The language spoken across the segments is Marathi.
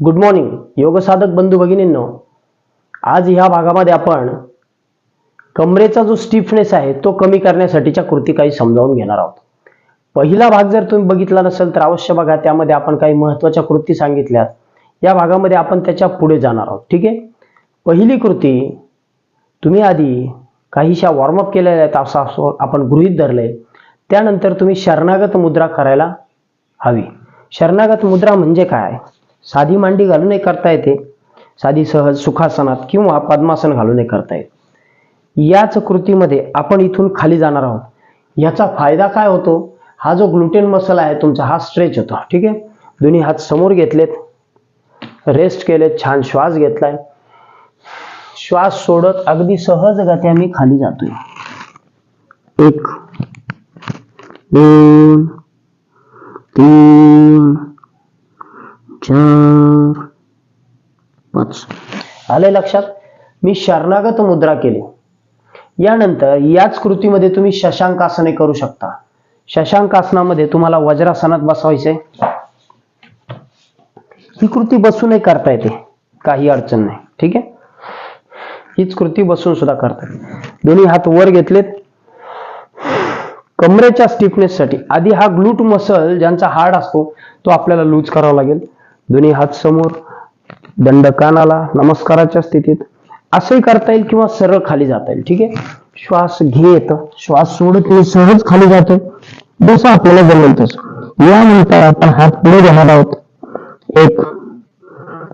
गुड मॉर्निंग योगसाधक बंधू भगिनींनो. आज ह्या भागामध्ये आपण कमरेचा जो स्टिफनेस आहे तो कमी करण्यासाठीच्या कृती काही समजावून घेणार आहोत. पहिला भाग जर तुम्ही बघितला नसेल तर अवश्य बघा त्यामध्ये आपण काही महत्त्वाच्या कृती सांगितल्यात. या भागामध्ये आपण त्याच्या पुढे जाणार आहोत ठीक आहे? पहिली कृती तुम्ही आधी काहीशा वॉर्मअप केलेल्या आहेत असं असं आपण गृहीत धरलंय. त्यानंतर तुम्ही शरणागत मुद्रा करायला हवी. शरणागत मुद्रा म्हणजे काय? साधी मांडी घालूनही करता येते. साधी सहज सुखासनात किंवा पद्मासन घालूनही करता येते. याच कृतीमध्ये आपण इथून खाली जाणार आहोत. याचा फायदा काय होतो? हा जो ग्लुटेन मसल आहे तुमचा हा स्ट्रेच होतो. ठीक आहे? दोन्ही हात समोर घेतलेत. रेस्ट केलेत. छान श्वास घेतलाय. श्वास सोडत अगदी सहज गती आम्ही खाली जातोय. एक दोन तीन चार पाच आले लक्षात? मी शरणागत मुद्रा केली. यानंतर याच कृतीमध्ये तुम्ही शशांक आसने करू शकता. शशांक आसनामध्ये तुम्हाला वज्रासनात बसवायचंय. ही कृती बसूनही करता येते. काही अडचण नाही. ठीक आहे? हीच कृती बसून सुद्धा करता येते. दोन्ही हात वर घेतलेत. कमरेच्या स्टिफनेस साठी. आधी हा ग्लूट मसल ज्यांचा हार्ड असतो तो आपल्याला लूज करावा लागेल. दोन्ही हात समोर दंड कानाला नमस्काराच्या स्थितीत. असंही करता येईल किंवा सरळ खाली जाता येईल ठीक आहे? श्वास घेत श्वास सोडत मी सहज खाली जातो. जसं आपल्याला जमेल तसं यानंतर आपण हात पुढे घेणार आहोत. एक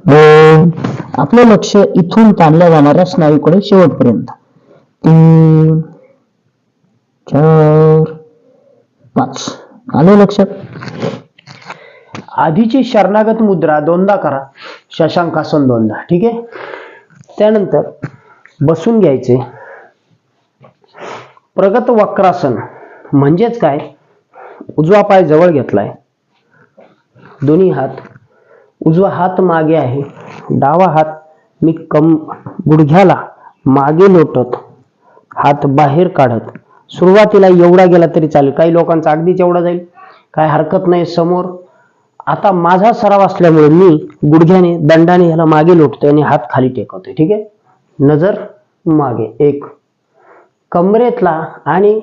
दोन. आपलं लक्ष इथून ताणल्या जाणाऱ्या स्नायूकडे शेवटपर्यंत. तीन चार पाच. आलं लक्षात? आधीची शरणागत मुद्रा दोनदा करा. शशांकासन दोनदा. ठीक आहे? त्यानंतर बसून घ्यायचे. प्रगत वक्रासन म्हणजेच काय? उजवा पाय जवळ घेतलाय. दोन्ही हात. उजवा हात मागे आहे. डावा हात मी कम गुडघ्याला मागे लोटत हात बाहेर काढत. सुरुवातीला एवढा गेला तरी चालेल. काही लोकांचा अगदीच एवढा जाईल. काय हरकत नाही. समोर आता माझा सराव असल्यामुळे मी गुडघ्याने दंडाने ह्याला मागे लोटतोय आणि हात खाली टेकवतोय ठीक आहे? नजर मागे एक. कमरेतला आणि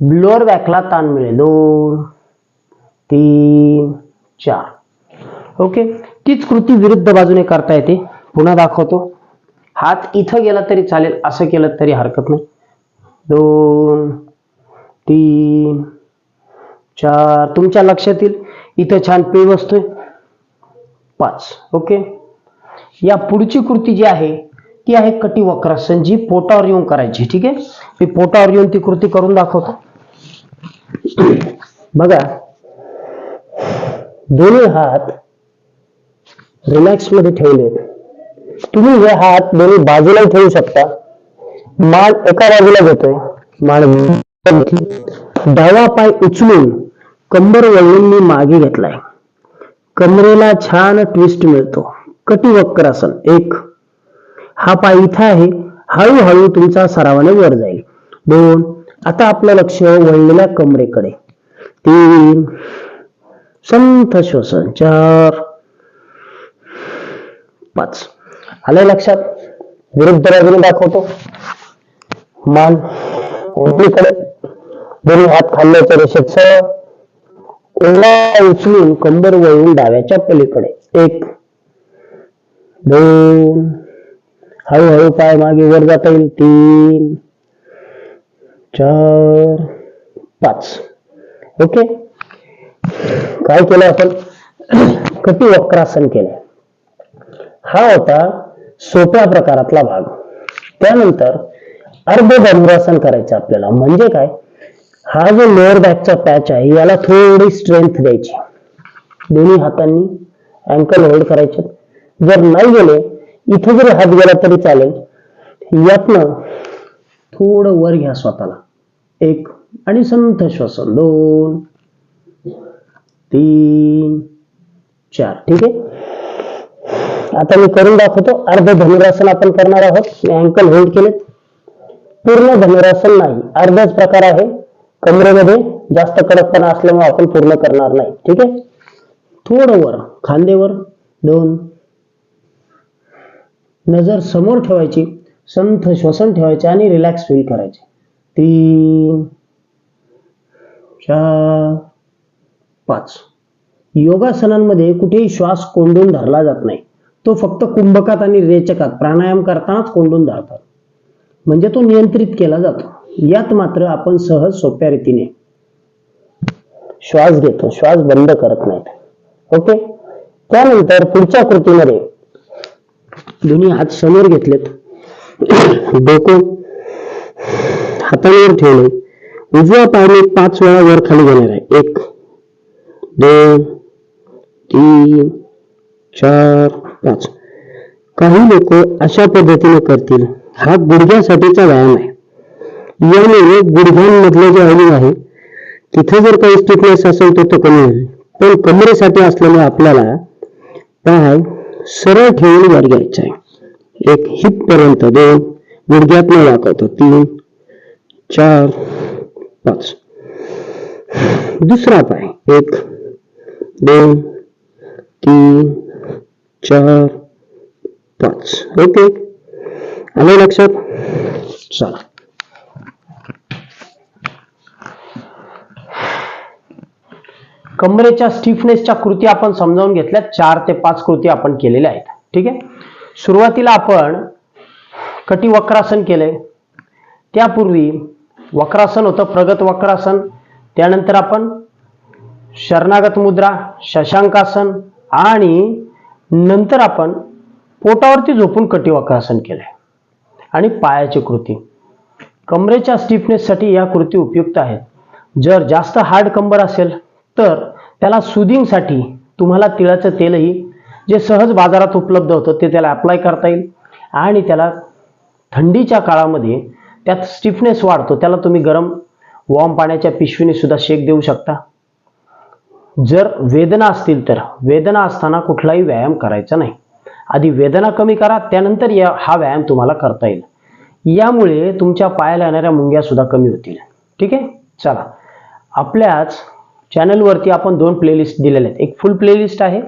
लोअर बॅकला ताण मिळेल. दोन तीन चार. ओके? तीच कृती विरुद्ध बाजूने करता येते. पुन्हा दाखवतो. हात इथं गेला तरी चालेल असं केलं तरी हरकत नाही. दोन तीन चार. तुमच्या लक्षात येईल? इथं छान पे बसतोय. पाच ओके? या पुढची कृती जी आहे ती आहे कटी वक्रासन जी पोटावर येऊन करायची ठीक आहे? मी पोटावर येऊन ती कृती करून दाखवतो. बघा. दोन्ही हात रिलॅक्समध्ये ठेवले तुम्ही हे हात दोन्ही बाजूला ठेवू शकता. मान एका बाजूला घेतोय. मान डावा पाय उचलून कंबर वळून मी मागे घेतलाय. कमरेला छान ट्विस्ट मिळतो. कटी वक्रासन एक. हा पाय इथं आहे. हळूहळू तुमचा सरावाने वर जाईल. दोन. आता आपलं लक्ष वळलेल्या कमरेकडे. तीन. संथ श्वसन चार. पाच. आलंय लक्षात? विरुद्ध बाजूने दाखवतो. मान उजवीकडे. दोन्ही हात खाल्ल्याच्या रेषेत. सरळ उचलून कंबर वळून डाव्याच्या पलीकडे. एक दोन हळूहळू पाय मागे वर जाता येईल. तीन चार पाच. ओके? काय केलं आपण? कटी वक्रासन केलं. हा होता सोप्या प्रकारातला भाग. त्यानंतर अर्ध धनुरासन करायचं आपल्याला. म्हणजे काय? हा जो लोअर बॅकचा पॅच आहे याला थोडी स्ट्रेंथ द्यायची. दोन्ही हातांनी अँकल होल्ड करायचे. जर नाही गेले इथं जरी हात गेला तरी चालेल. यातनं थोडं वर घ्या स्वतःला. एक आणि संथ श्वसन. दोन तीन चार. ठीक आहे? आता मी करून दाखवतो. अर्ध धनुरासन आपण करणार आहोत. अँकल होल्ड केले पूर्ण धनुरासन नाही. अर्धाच प्रकार आहे. कमरेमध्ये जास्त कडकपणा असल्यामुळे आपण पूर्ण करणार नाही. ठीक आहे? थोडं वर खांदेवर दोन. नजर समोर ठेवायची संथ श्वसन ठेवायचे आणि रिलॅक्स फील करायचे. तीन चार पाच. योगासनांमध्ये कुठेही श्वास कोंडून धरला जात नाही. तो फक्त कुंभकात आणि रेचकात प्राणायाम करतानाच कोंडून धरतात. म्हणजे तो नियंत्रित केला जातो. यात मात्र आपण सहज सोप्या रीतीने श्वास घेतो. श्वास बंद करत नाहीत. ओके? त्यानंतर पुढच्या कृतीमध्ये दोन्ही हात समोर घेतलेत. डोकं हातावर ठेवले. उजवा पायाने पाच वेळा वर खाली घेणार आहे. एक दोन तीन चार पाच. काही लोक अशा पद्धतीने करतील. हा गुडघ्यासाठीचा व्यायाम आहे. यामुळे गुडघ्यांमधलं जे ऑइलिंग आहे तिथे जर काही स्टिफनेस असेल तर तो कमी होईल. पण कमरेसाठी असल्यामुळे आपल्याला पाय सरळ ठेवून वर घ्यायचा आहे. एक हिप पर्यंत दोन गुडघ्यात न वाकवतो तीन चार पाच. दुसरा पाय एक दोन तीन चार पाच. ओके? आलं लक्षात? चला. कमरेच्या स्टिफनेसच्या कृती आपण समजावून घेतल्या चार ते पाच कृती आपण केलेल्या आहेत. ठीक आहे? सुरुवातीला आपण कटी वक्रासन केलंय. त्यापूर्वी वक्रासन होतं प्रगत वक्रासन. त्यानंतर आपण शरणागत मुद्रा शशांकासन आणि नंतर आपण पोटावरती झोपून कटी वक्रासन केलंय. आणि पायाची कृती. कमरेच्या स्टिफनेससाठी या कृती उपयुक्त आहेत. जर जास्त हार्ड कंबर असेल तर त्याला सुदिंगसाठी तुम्हाला तिळाचं तेलही जे सहज बाजारात उपलब्ध होतं ते त्याला अप्लाय करता येईल. आणि त्याला थंडीच्या काळामध्ये त्यात स्टिफनेस वाढतो त्याला तुम्ही गरम वॉर्म पाण्याच्या पिशवीने सुद्धा शेक देऊ शकता. जर वेदना असतील तर वेदना असताना कुठलाही व्यायाम करायचा नाही. आधी वेदना कमी करा त्यानंतर या हा व्यायाम तुम्हाला करता येईल. यामुळे तुमच्या पायाला येणाऱ्या मुंग्या सुद्धा कमी होतील. ठीक आहे? चला. आपल्याच चॅनलवरती आपण दोन प्लेलिस्ट दिलेल्या आहेत. एक फुल प्लेलिस्ट आहे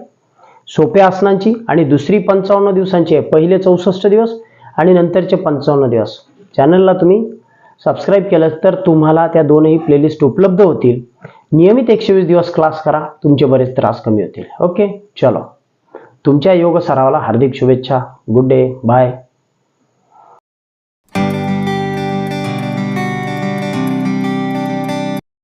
सोप्या आसनांची आणि दुसरी पंचावन्न दिवसांची आहे. पहिले चौसष्ट दिवस आणि नंतरचे पंचावन्न दिवस. चॅनलला तुम्ही सबस्क्राईब केलं तर तुम्हाला त्या दोनही प्लेलिस्ट उपलब्ध होतील. नियमित एकशे वीस दिवस क्लास करा तुमचे बरेच त्रास कमी होतील. ओके चलो. तुमच्या योग सरावाला हार्दिक शुभेच्छा. Good day bye